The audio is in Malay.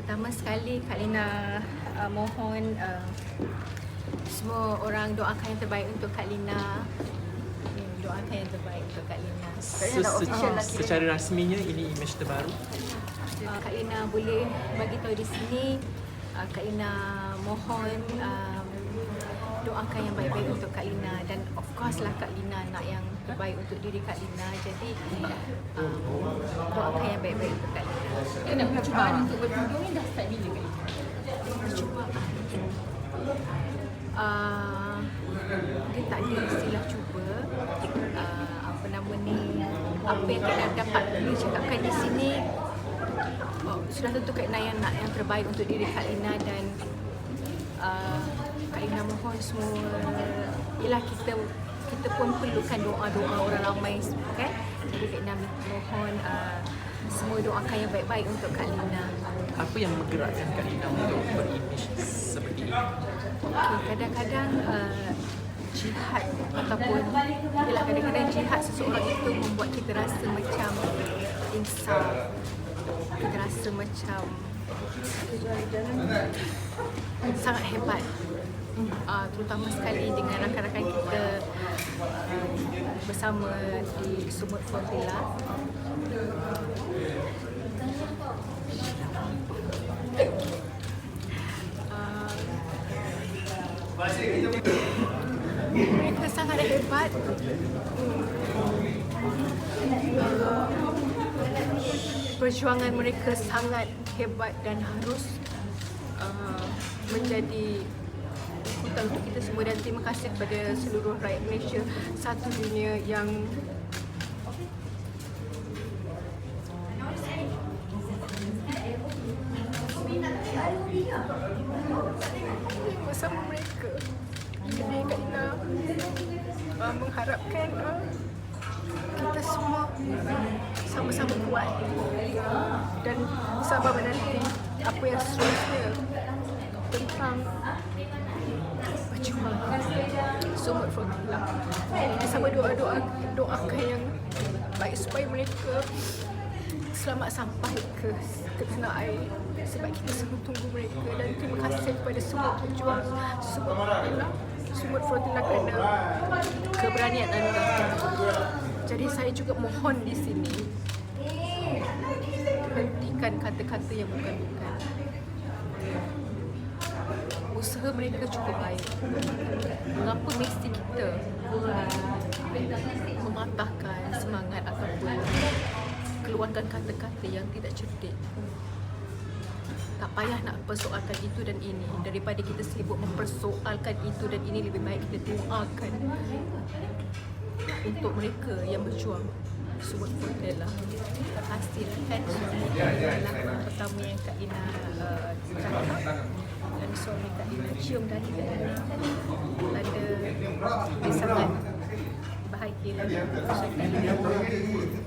pertama sekali Kak Lina uh, mohon uh, semua orang doakan yang terbaik untuk Kak Lina. Hmm, doakan yang terbaik untuk Kak Lina. Se- se- secara rasminya ini image terbaru. Uh, Kak Lina boleh bagi tahu di sini uh, Kak Lina mohon um, doakan yang baik-baik untuk Kak Lina dan of course lah Kak Lina nak yang terbaik untuk diri Kak Lina jadi uh, doakan yang baik-baik untuk Kak Lina Kena percubaan. Untuk bertudung ni dah start bila kali? percubaan uh, dia tak ada istilah cuba. Uh, apa nama ni? Apa yang Lina dapat? Dicakapkan di sini oh, sudah tentu Kak Lina yang nak yang terbaik untuk diri Kak Lina dan uh, Kak Lina mohon semua ialah kita kita pun perlukan doa-doa orang ramai kan? Jadi Kak Lina mohon uh, semua doakan yang baik-baik untuk Kak Lina. Apa yang menggerakkan Kak Lina untuk berimage seperti ini? Okay, kadang-kadang uh, jihad ataupun ialah kadang-kadang jihad seseorang itu membuat kita rasa macam insaf. Kita rasa macam sangat hebat. Uh, terutama sekali dengan rakan-rakan kita uh, bersama di Sumut Formula mereka sangat hebat. Perjuangan mereka sangat hebat dan harus uh, menjadi ikutan untuk kita semua. Dan terima kasih kepada seluruh rakyat Malaysia satu dunia yang bersama mereka. Jadi Kak Ina uh, mengharapkan uh, kita semua sama-sama kuat dan sabar menanti apa yang seterusnya tentang perjuangan Sumut Fotila. Kita sama doa-doa doakan yang baik supaya mereka selamat sampai ke ke tanah air sebab kita semua tunggu mereka dan terima kasih kepada semua pejuang Sumut Fotila Sumut Fotila kerana keberanian anda. Jadi saya juga mohon di sini hentikan kata-kata yang bukan-bukan. Usaha mereka cukup baik. Mengapa mesti kita mematahkan semangat ataupun keluarkan kata-kata yang tidak cerdik? Tak payah nak persoalkan itu dan ini. Daripada kita sibuk mempersoalkan itu dan ini Lebih baik kita doakan untuk mereka yang berjuang. Subut Putela Terima kasih kan Adalah pertama yang Kak Ina uh, Dan suami Kak Ina cium dari Ina Tanda dia sangat bahagia dan Ina